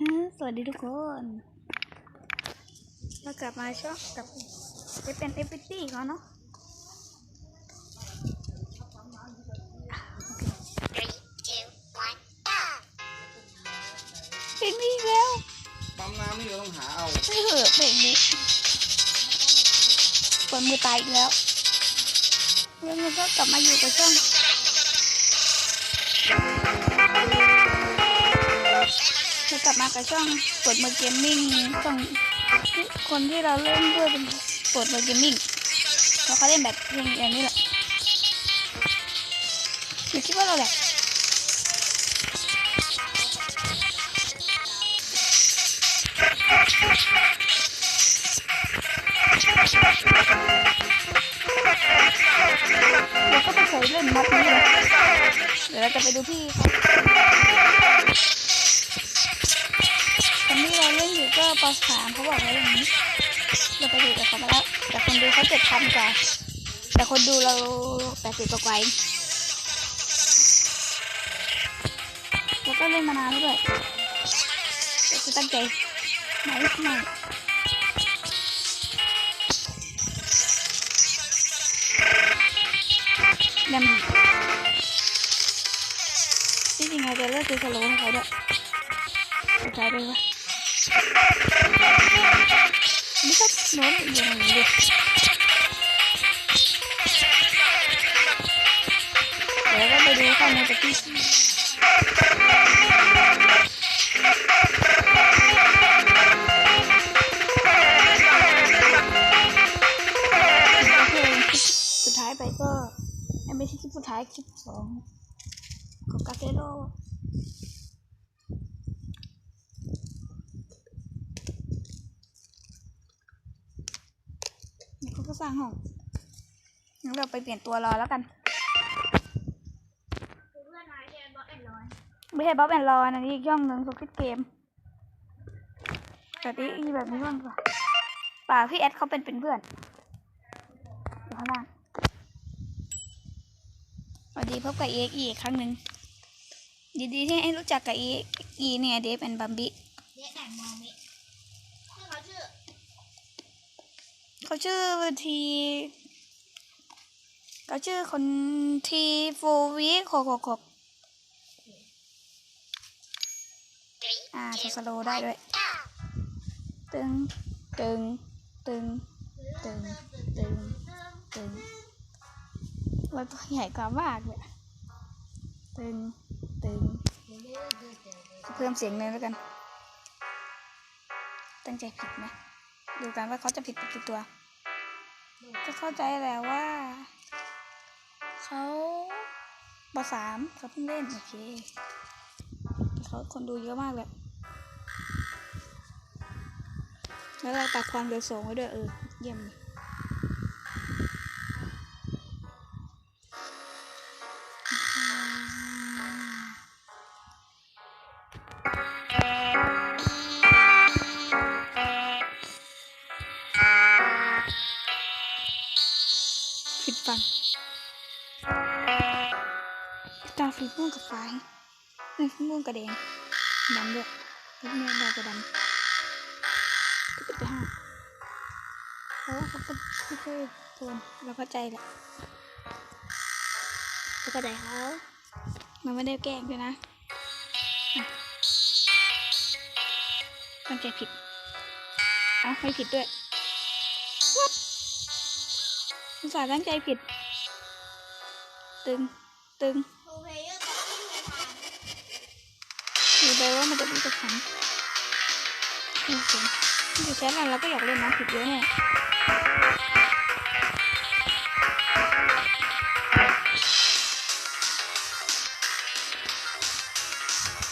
ฮะสวัสดีทุกคนมากลับมาช่องกับจะเป็นเอฟฟิตี้เขาเนาะ Three, two, one, go! เป็นพี่แล้วปั๊มน้ำนี่เราต้องหาเอาไม่เหอะเพลงนี้ปวดมือตายอีกแล้วแล้วมันก็กลับมาอยู่กับช่อง จะกลับมากับช่องปวดมือเกมมิ่งช่องคนที่เราเล่นด้วยเป็นปวดมือเกมมิ่งเพราะเขาเล่นแบบเพลงอย่างนี้แหละอย่าคิดว่าเราแหละเราก็ไปเคยเล่นมัดนี้เลยเดี๋ยวเราจะไปดูพี่เขา ตอนนี้เราเล่นอยู่ก็ปสามเขาบอกไว้อย่างนี้เราไปดูกับเขามาแล้วแต่คนดูเขาเจ็ดพันกว่าแต่คนดูเราแปดสิบกว่าเองแล้วก็เล่นมานานแล้วด้วยแต่คือตั้งใจไหนไหนดำที่จริงเราจะเลิกซื้อสโลว์ให้เขาด้วยใจด้วยวะ นี่ก็โน้นอย่างนี้ดิเดี๋ยวก็ไปดูข้อมูลจากที่โอเคคลิปสุดท้ายไปก็ไม่ใช่คลิปสุดท้ายคลิปสองของกาเซโรนี่เขาก็ สร้างห้องงั้นเราไปเปลี่ยนตัวรอแล้วกัน ไม่ใช่บ๊อบแอนด์รอนอันนี้อีกช่องหนึ่งสกิทเกมแต่ที่อีแบบนี้บ้างกว่าป่าพี่แอดเขาเป็นเป็นเพื่อนอยู่ข้างล่างสวัสดีพบกับเอ็กอีกครั้งหนึ่งยินดีที่ให้รู้จักกับเอ็กอีเนี่ยเดฟแอนบัมบี้เด็กแอนมอมิชื่อเขาชื่อ เขาชื่อทีเขาชื่อคนทีโฟวีหกหกหกอ่าสโลได้ด้วย ตึง ตึง ตึง ตึง ตึง ตึงว่าตัวใหญ่กว่ามากเลยตึง ตึง เพิ่มเสียงเลยแล้วกัน ตั้งใจผิดไหมดูกันว่าเขาจะผิดไปกี่ตัว ก็เข้าใจแหล้วว่าเขาปสามเขาเพิ่งเล่น โอเคเขาคนดูเยอะมากเลยแล้วเราตัดความเร็วสูงไว้ด้วยเออ เยี่ยมเลย ตาสีม่วงกับฟ้าเอ้ยม่วงกับแดงดำด้วยแล้วเนี่ยดาวกับดำก็เป็นไปห้าเพราะว่าเขาเป็นไม่ใช่โทนเราเข้าใจแหละเราเข้าใจเขามันไม่ได้แกล้งด้วยนะตั้งใจผิดอะไม่ผิดด้วย What อุตส่าห์ตั้งใจผิด ตึง ตึง ไปว่ามันจะมีกระขันโอเคที่แค่นั้นเราก็อยากเล่นน้ำผิดเยอะแน่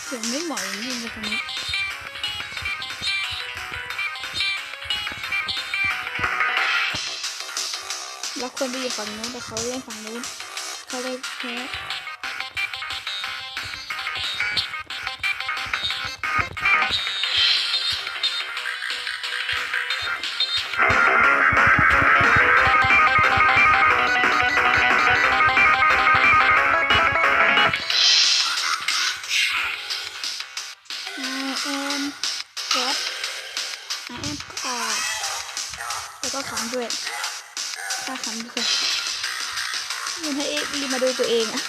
เสียงไม่เหมาะอย่างนี้เลยตรงนี้เราควรไปอยู่ฝั่งนู้นแต่เขาเล่นฝั่งนู้นเขาเลยแพ้ ด้วยถ้าขำด้วยมันให้เอ็กซ์รีมาดูตัวเองอะ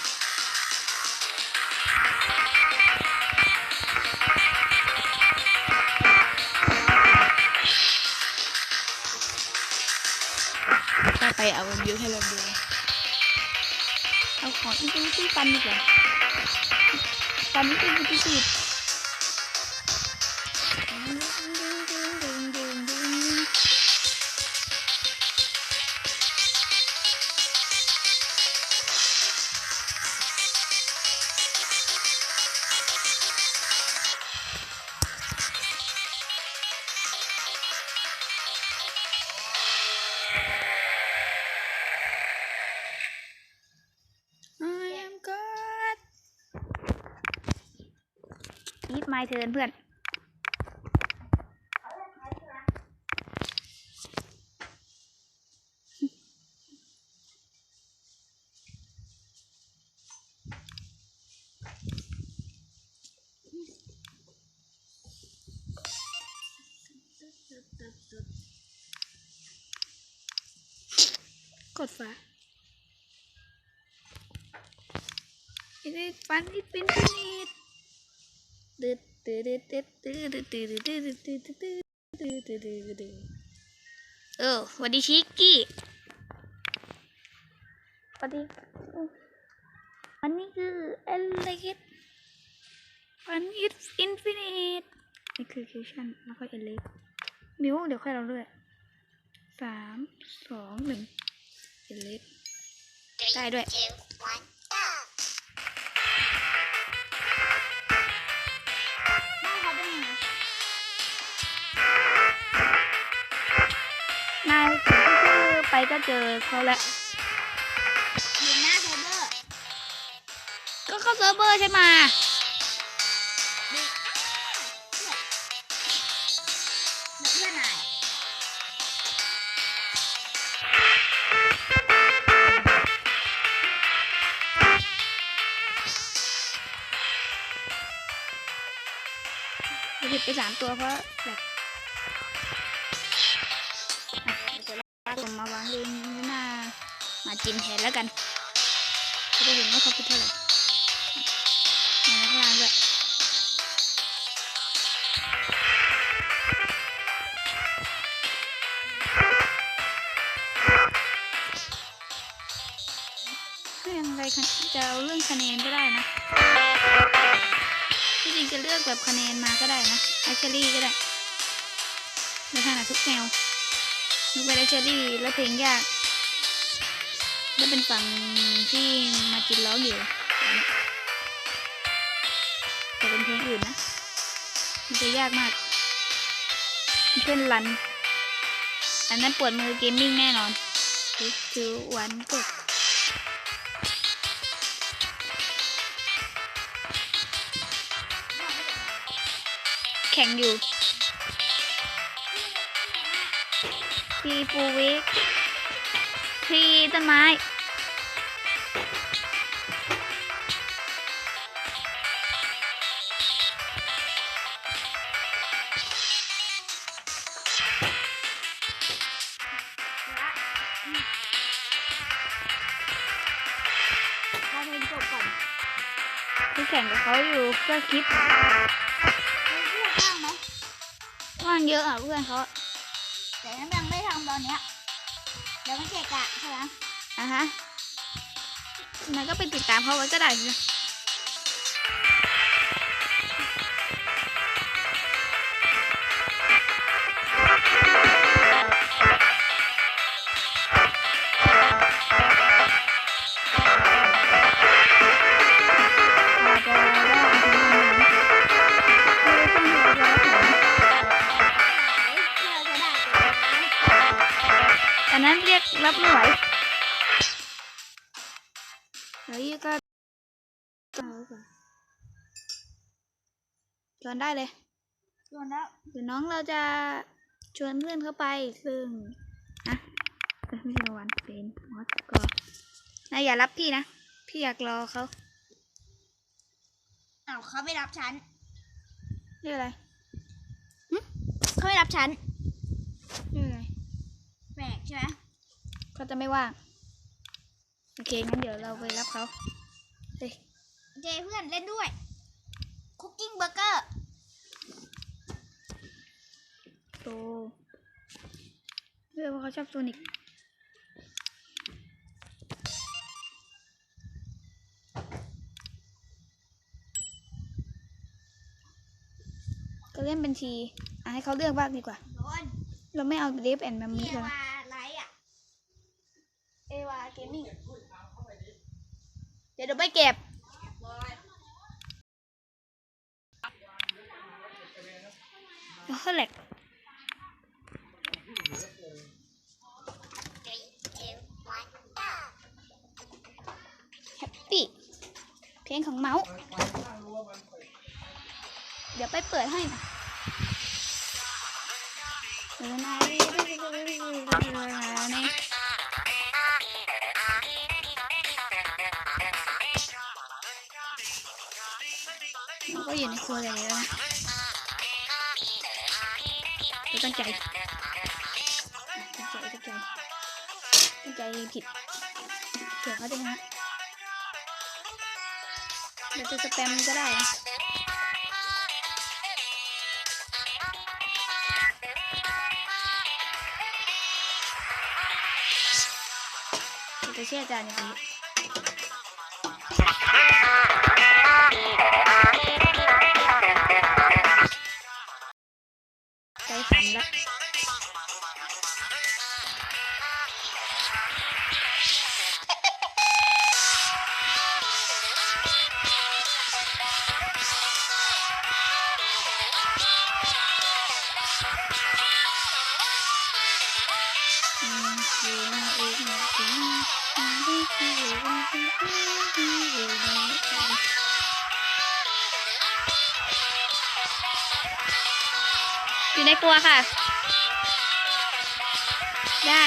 ถ้าไปเอาวิวให้เราดูเอาของอินฟินิตี้ฟันดีกว่าฟันอินฟินิตี้ไอ เทินเพื่อน กดฟ้าอินนิตฟันอินฟินิตดึด เออวันดีชิกกี้วันดีอันนี้คืออะไรกันวันนี้อินฟินิตนี่คือคิวชั่นแล้วก็เอเล็กมิวเดี๋ยวค่อยเราด้วยสามสองหนึ่งเอเล็กได้ด้วย ไปก็เจอเขาแล้วอยู่หน้าเซิร์ฟเวอร์ ก็เข้าเซิร์ฟเวอร์ใช่ไหมดีอ้าวเพื่อนเพื่อนนายผิดไปสามตัวเพราะแบบ มาจินแทนแล้วกันจะได้เห็นว่าเขาคิดเท่าไหร่มาข้างล่างด้วยยังไงจะเอาเรื่องคะแนนก็ได้นะที่จริงจะเลือกแบบคะแนนมาก็ได้นะแอคเชอรี่ก็ได้ในขณะทุกแนวยกเว้นแอคเชอรี่แล้วเพลงยาก แล้วเป็นฝั่งที่มาจินร้องอยู่แต่เป็นเพลงอื่นนะ มันจะยากมากเช่อนรัน อันนั้นปวดมือเกมมิ่งแน่นอนคือวันกดแข่งอยู่ทีฟูวิก ทีต้นไม้พอเพลงจบก่อนที่แข่งกับเขาอยู่ก็คลิปเพื่อนบ้างไหมว่างเยอะอะเพื่อนเขาแต่ยังไม่ทำตอนเนี้ย เดี๋ยวมันเกะกะใช่ไหมอะฮะนั้นก็ไปติดตามเขาไว้ก็ได้ ชวนได้เลยส่วนแล้วเดี๋ยวน้องเราจะชวนเพื่อนเข้าไปซึ่งอะเอ้ยไม่ใช่รางวันเป็นมอสก็นายอย่ารับพี่นะ พี่อยากรอเขาอ้าวเขาไม่รับฉันเรียกอะไรเเขาไม่รับฉันไม่เป็นไรแปลกใช่ไหมเขาจะไม่ว่างโอเคงั้นเดี๋ยวเราไปรับเขาเฮ้ยเจเพื่อนเล่นด้วยคุกกิ้งเบอร์เกอร์ โตเรื่องว่าเขาชอบโซนิกก็เล่นบัญชี อะให้เขาเลือกบ้างดีกว่าโดนเราไม่เอาเดฟแอนด์แมมพี่มี่เอเลยวาไลท์อะ เอวาเกมมิ่ง เดี๋ยวเดี๋ยวไปเก็บโอ้โหแหลก ลงของเมาส์เดี๋ยวไปเปิดให้นะเออนารีนี่เราก็อยู่ในครัวอย่างนี้แล้วนะตั้งใจตั้งใจตั้งใจตั้งใจผิดเผื่อเขาจะนะ เดี๋ยวจะสแปมก็ได้นะเชียวจะเชื่ออาจารย์อย่างนี้ใจขำละ อยู่ในครัวค่ะ ได้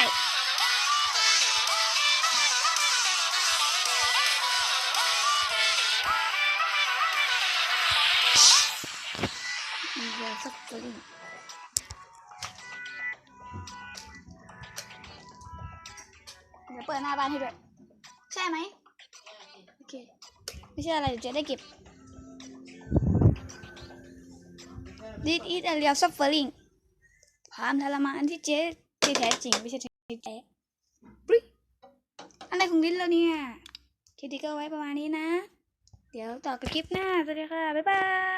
มีเยสักตัวหนึ่งเดี๋ยวเปิดหน้าบ้านให้ด้วย ใช่ไหม โอเค ไม่ใช่อะไรเดี๋ยวจะได้เก็บ This is a real suffering ความทรมานที่เจ๊ที่แท้จริงไม่ใช่ที่แท้ปริ๊อะไรของลิ้นแล้วเนี่ยคลิปนี้ก็ไว้ประมาณนี้นะ เดี๋ยวต่อกับคลิปหน้า สวัสดีค่ะ บ๊ายบาย